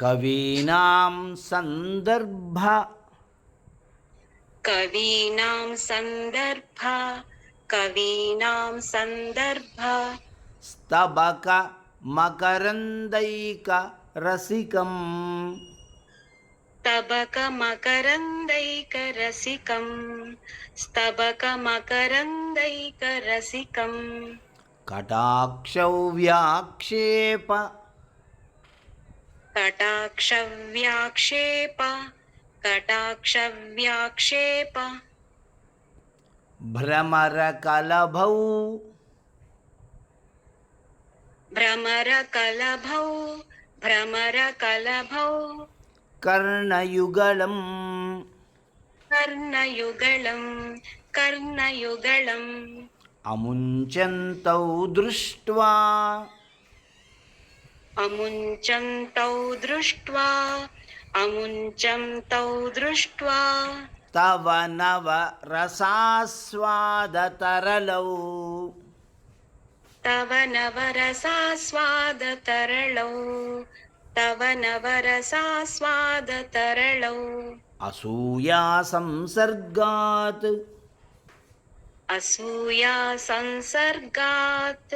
कवीनां सन्दर्भ। कवीनां सन्दर्भ कवीनां सन्दर्भ। स्तबक मकरन्दैक रसिकम्। स्तबकमकरन्दैकरसिकं स्तबकमकरन्दैकरसिकं कटाक्षौ व्याक्षेप। కటాక్షవ్యాక్షేప కటాక్షవ్యాక్షేప. భ్రమరకలభౌ. భ్రమరకలభౌ భ్రమరకలభౌ. కర్ణయుగళం. కర్ణయుగళం కర్ణయుగళం. అముంచంతౌ దృష్ట్వా. अमुञ्चन्तौ दृष्ट्वा अमुञ्चन्तौ दृष्ट्वा। तव नव रसास्वादतरलौ। तव नव रसास्वादतरलौ। तव नव रसास्वादतरलौ। असूया संसर्गात्। असूया संसर्गात्।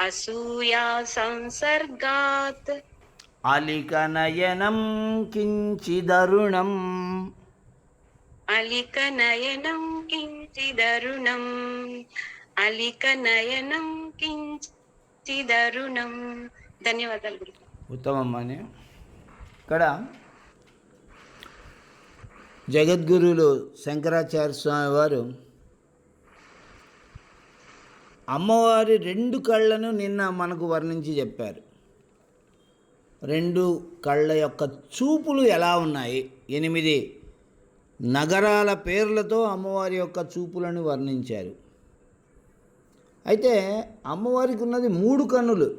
అసూయా సంసర్గాత్. అలికనయనం కించిదరుణం. అలికనయనం కించిదరుణం. అలికనయనం కించిదరుణం. ధన్యవాదాలు గురు. ఇక్కడ జగద్గురులు శంకరాచార్య స్వామి వారు అమ్మవారి రెండు కళ్ళను నిన్న మనకు వర్ణించి చెప్పారు. రెండు కళ్ళ యొక్క చూపులు ఎలా ఉన్నాయి? ఎనిమిది నగరాల పేర్లతో అమ్మవారి యొక్క చూపులను వర్ణించారు. అయితే అమ్మవారికి ఉన్నది మూడు కన్నులు.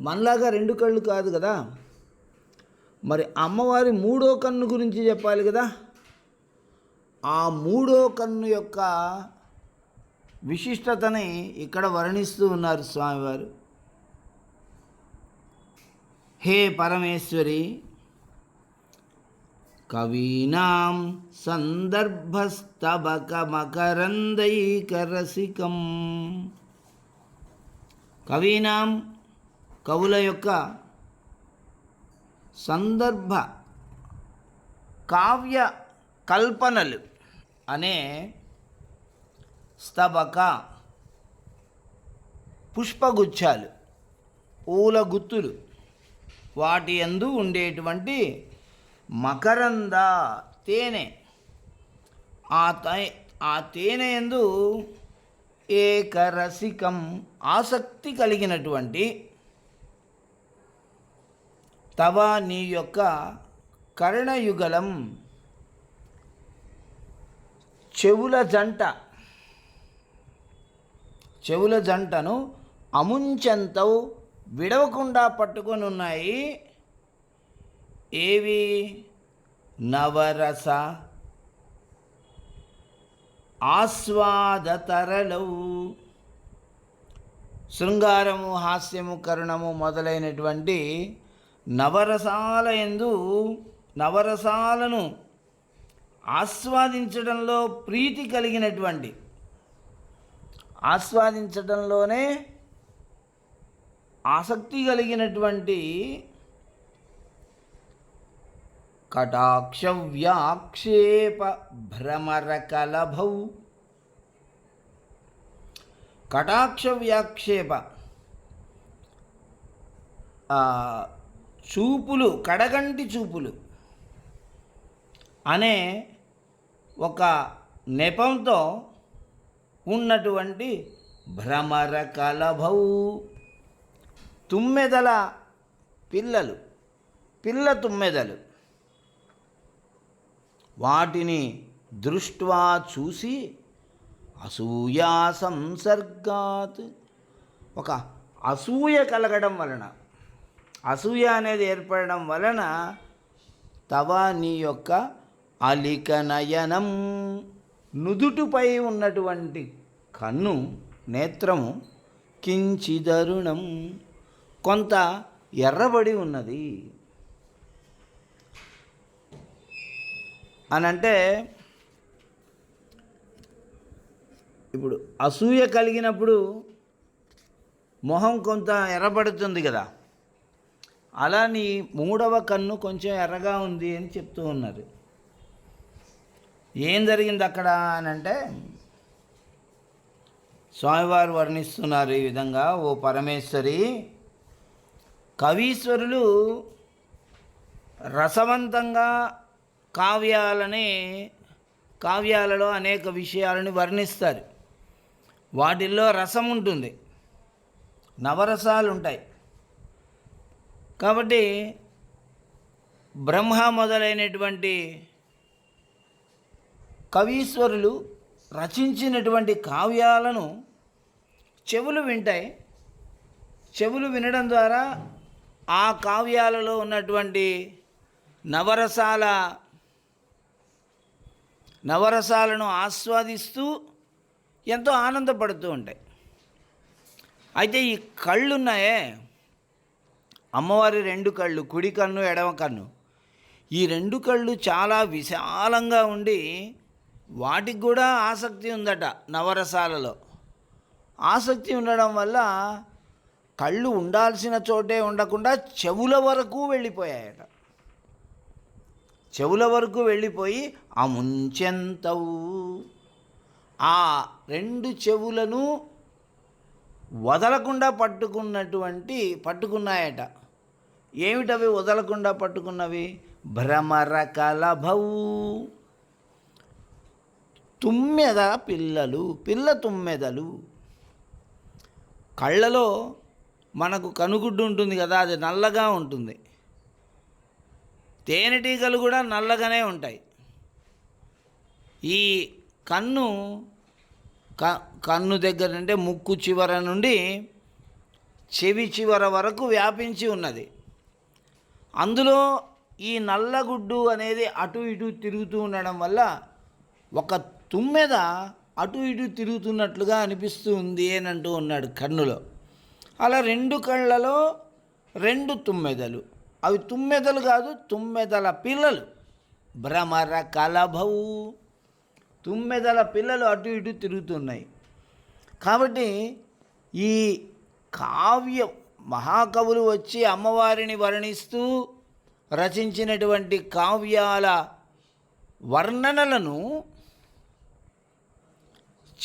మనలాగా రెండు కళ్ళు కాదు కదా? మరి అమ్మవారి మూడో కన్ను గురించి చెప్పాలి కదా? ఆ మూడో కన్ను యొక్క విశిష్టతని ఇక్కడ వర్ణిస్తూ ఉన్నారు స్వామివారు. హే పరమేశ్వరి కవీనాం సందర్భస్తబకమకరందైకరసికం. కవీనాం కవుల యొక్క సందర్భ కావ్య కల్పనలు అనే స్తబక పుష్పగుచ్చాలు పూల గుత్తులు వాటి యందు ఉండేటువంటి మకరంద తేనె. ఆ తై ఆ తేనె యందు ఏకరసికం ఆసక్తి కలిగినటువంటి తవ నీ యొక్క కర్ణయుగలం చెవుల జంట చెవుల జంటను అముంచెంతవు విడవకుండా పట్టుకొని ఉన్నాయి. ఏవి? నవరస. ఆస్వాదతరలవు. శృంగారము హాస్యము కరుణము మొదలైనటువంటి నవరసాల యందు నవరసాలను ఆస్వాదించడంలో ప్రీతి కలిగినటువంటి ఆస్వాదించడంలోనే ఆసక్తి కలిగినటువంటి కటాక్ష వ్యాక్షేప భ్రమర కలభౌ కటాక్ష వ్యాక్షేప చూపులు కడగంటి చూపులు అనే ఒక నెపంతో ఉన్నటువంటి భ్రమర కలభౌ. తుమ్మెదల పిల్లలు పిల్ల తుమ్మెదలు. వాటిని దృష్ట్వా చూసి అసూయా సంసర్గాత్. ఒక అసూయ కలగడం వలన అసూయ అనేది ఏర్పడడం వలన తవ నీ యొక్క అలిక నయనం. నుదుటిపై ఉన్నటువంటి కన్ను నేత్రము కించిదరుణం. కొంత ఎర్రబడి ఉన్నది. అని అంటే ఇప్పుడు అసూయ కలిగినప్పుడు మొహం కొంత ఎర్రబడుతుంది కదా. అలా నీ మూడవ కన్ను కొంచెం ఎర్రగా ఉంది అని చెప్తూ ఉన్నారు ఏం జరిగింది అక్కడ అని అంటే స్వామివారు వర్ణిస్తున్నారు ఈ విధంగా ఓ పరమేశ్వరి కవీశ్వరులు రసవంతంగా కావ్యాలని కావ్యాలలో అనేక విషయాలని వర్ణిస్తారు. వాటిల్లో రసం ఉంటుంది నవరసాలు ఉంటాయి కాబట్టి బ్రహ్మ మొదలైనటువంటి కవీశ్వరులు రచించినటువంటి కావ్యాలను చెవులు వింటాయి. చెవులు వినడం ద్వారా ఆ కావ్యాలలో ఉన్నటువంటి నవరసాల నవరసాలను ఆస్వాదిస్తూ ఎంతో ఆనందపడుతూ ఉంటాయి. అయితే ఈ కళ్ళు ఉన్నాయే అమ్మవారి రెండు కళ్ళు కుడి కన్ను ఎడమ కన్ను. ఈ రెండు కళ్ళు చాలా విశాలంగా ఉండి వాటికి కూడా ఆసక్తి ఉందట నవరసాలలో. ఆసక్తి ఉండడం వల్ల కళ్ళు ఉండాల్సిన చోటే ఉండకుండా చెవుల వరకు వెళ్ళిపోయాయట. చెవుల వరకు వెళ్ళిపోయి ఆ ముంచెంతవు. ఆ రెండు చెవులను వదలకుండా పట్టుకున్నటువంటి పట్టుకున్నాయట. ఏమిటవి వదలకుండా పట్టుకున్నవి? భ్రమర కలభవు తుమ్మెద పిల్లలు పిల్ల తుమ్మెదలు. కళ్ళలో మనకు కనుగుడ్డు ఉంటుంది కదా అది నల్లగా ఉంటుంది. తేనెటీగలు కూడా నల్లగానే ఉంటాయి. ఈ కన్ను క కన్ను దగ్గర అంటే ముక్కు చివర నుండి చెవి చివర వరకు వ్యాపించి ఉన్నది. అందులో ఈ నల్లగుడ్డు అనేది అటు ఇటు తిరుగుతూ ఉండడం వల్ల ఒక తుమ్మెద అటు ఇటు తిరుగుతున్నట్లుగా అనిపిస్తూ ఉంది అని అంటూ ఉన్నాడు కన్నులో. అలా రెండు కళ్ళలో రెండు తుమ్మెదలు. అవి తుమ్మెదలు కాదు తుమ్మెదల పిల్లలు. భ్రమర కలభవు. తుమ్మెదల పిల్లలు అటు ఇటు తిరుగుతున్నాయి. కాబట్టి ఈ కావ్యం మహాకవులు వచ్చి అమ్మవారిని వర్ణిస్తూ రచించినటువంటి కావ్యాల వర్ణనలను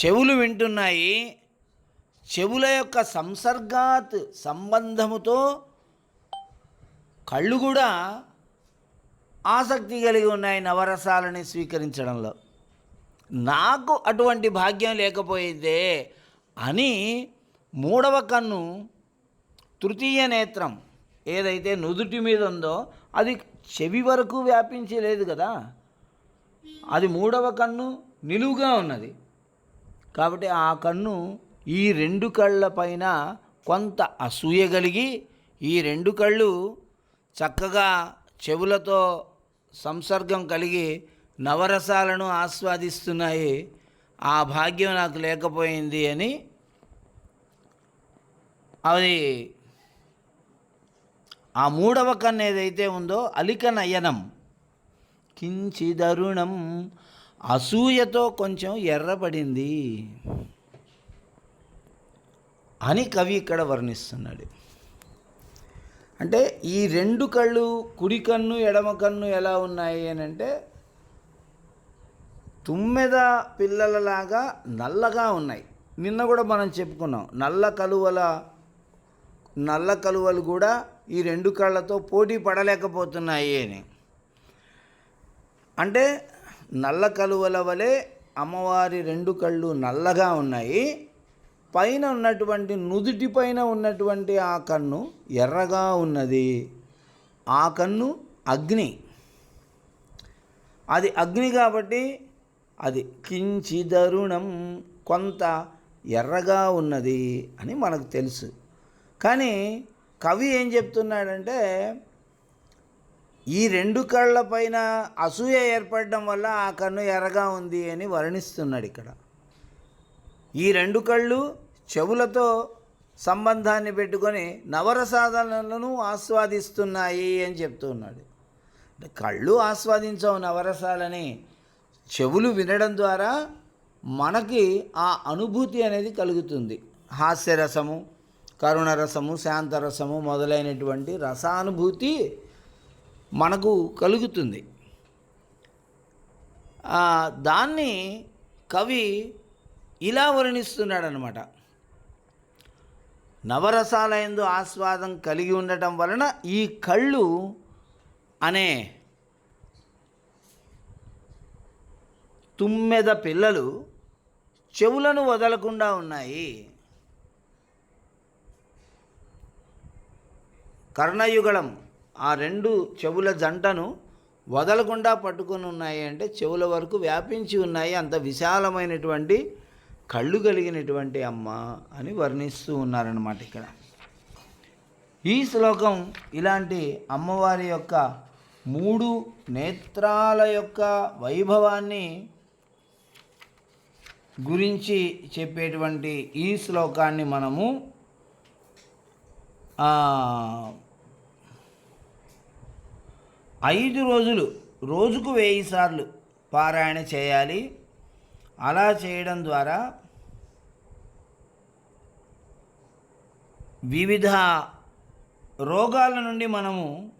చెవులు వింటున్నాయి. చెవుల యొక్క సంసర్గాత్ సంబంధముతో కళ్ళు కూడా ఆసక్తి కలిగి ఉన్నాయి నవరసాలని స్వీకరించడంలో. నాకు అటువంటి భాగ్యం లేకపోయిందే అని మూడవ కన్ను తృతీయ నేత్రం ఏదైతే నుదుటి మీద ఉందో అది చెవి వరకు వ్యాపించలేదు కదా. అది మూడవ కన్ను నిలువుగా ఉన్నది. కాబట్టి ఆ కన్ను ఈ రెండు కళ్ళ పైన కొంత అసూయ కలిగి ఈ రెండు కళ్ళు చక్కగా చెవులతో సంసర్గం కలిగి నవరసాలను ఆస్వాదిస్తున్నాయి. ఆ భాగ్యం నాకు లేకపోయింది అని అది ఆ మూడవ కన్ను ఏదైతే ఉందో అలిక నయనం కించిదరుణం అసూయతో కొంచెం ఎర్రపడింది అని కవి ఇక్కడ వర్ణిస్తున్నాడు. అంటే ఈ రెండు కళ్ళు కుడి కన్ను ఎడమ కన్ను ఎలా ఉన్నాయి అని అంటే తుమ్మెద పిల్లలలాగా నల్లగా ఉన్నాయి. నిన్న కూడా మనం చెప్పుకున్నాం నల్ల కలువల నల్ల కలువలు కూడా ఈ రెండు కళ్ళతో పోటీ పడలేకపోతున్నాయి అని. అంటే నల్ల కలువల వలె అమ్మవారి రెండు కళ్ళు నల్లగా ఉన్నాయి. పైన ఉన్నటువంటి నుదుటి పైన ఉన్నటువంటి ఆ కన్ను ఎర్రగా ఉన్నది. ఆ కన్ను అగ్ని. అది అగ్ని కాబట్టి అది కించి దరుణం కొంత ఎర్రగా ఉన్నది అని మనకు తెలుసు. కానీ కవి ఏం చెప్తున్నాడంటే ఈ రెండు కళ్ళ పైన అసూయ ఏర్పడడం వల్ల ఆ కన్ను ఎర్రగా ఉంది అని వర్ణిస్తున్నాడు ఇక్కడ. ఈ రెండు కళ్ళు చెవులతో సంబంధాన్ని పెట్టుకొని నవరసాధనలను ఆస్వాదిస్తున్నాయి అని చెప్తూ ఉన్నాడు. కళ్ళు ఆస్వాదించవు నవరసాలని. చెవులు వినడం ద్వారా మనకి ఆ అనుభూతి అనేది కలుగుతుంది. హాస్యరసము కరుణరసము శాంతరసము మొదలైనటువంటి రసానుభూతి మనకు కలుగుతుంది. దాన్ని కవి ఇలా వర్ణిస్తున్నాడనమాట నవరసాలయందు ఆస్వాదం కలిగి ఉండటం వలన ఈ కళ్ళు అనే తుమ్మెద పిల్లలు చెవులను వదలకుండా ఉన్నాయి. కర్ణయుగళం ఆ రెండు చెవుల జంటను వదలకుండా పట్టుకొని ఉన్నాయి అంటే చెవుల వరకు వ్యాపించి ఉన్నాయి. అంత విశాలమైనటువంటి కళ్ళు కలిగినటువంటి అమ్మ అని వర్ణిస్తూ ఉన్నారన్నమాట ఇక్కడ. ఈ శ్లోకం ఇలాంటి అమ్మవారి యొక్క మూడు నేత్రాల యొక్క వైభవాన్ని గురించి చెప్పేటువంటి ఈ శ్లోకాన్ని మనము ఐదు రోజులు రోజుకు వెయ్యి సార్లు పారాయణ చేయాలి. అలా చేయడం ద్వారా వివిధ రోగాల నుండి మనము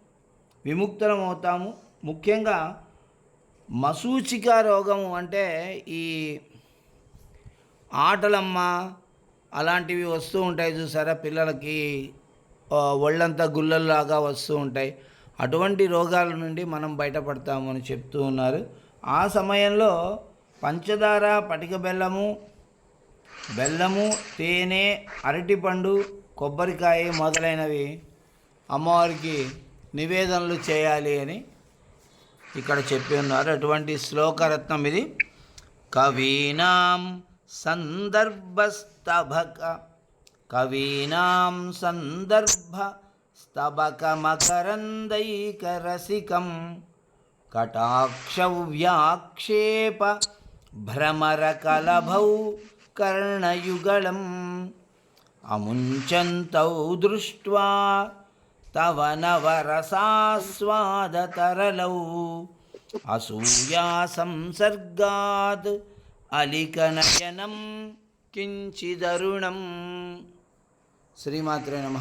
విముక్తులమవుతాము ముఖ్యంగా మసూచిక రోగము అంటే ఈ ఆటలమ్మ అలాంటివి వస్తూ ఉంటాయి చూసారా పిల్లలకి ఒళ్ళంతా గుల్లల్లాగా వస్తూ ఉంటాయి. అటువంటి రోగాల నుండి మనం బయటపడతామని చెప్తూ ఉన్నారు. ఆ సమయంలో పంచదార పటిక బెల్లము బెల్లము తేనె అరటిపండు కొబ్బరికాయ మొదలైనవి అమ్మవారికి నివేదనలు చేయాలి అని ఇక్కడ చెప్పి ఉన్నారు. అటువంటి శ్లోకరత్నం ఇది. కవీనాం సందర్భస్తభక కవీనాం సందర్భ స్తబకమకరందైకరసికం కటాక్షవ్యాక్షేప భ్రమరకలభౌ కర్ణయుగళం అముంచంతౌ దృష్ట్వా తవ నవరసాస్వాదతరలౌ అసూయా సంసర్గాద్ అలికనయనం కించిదరుణం శ్రీమాత్రే నమ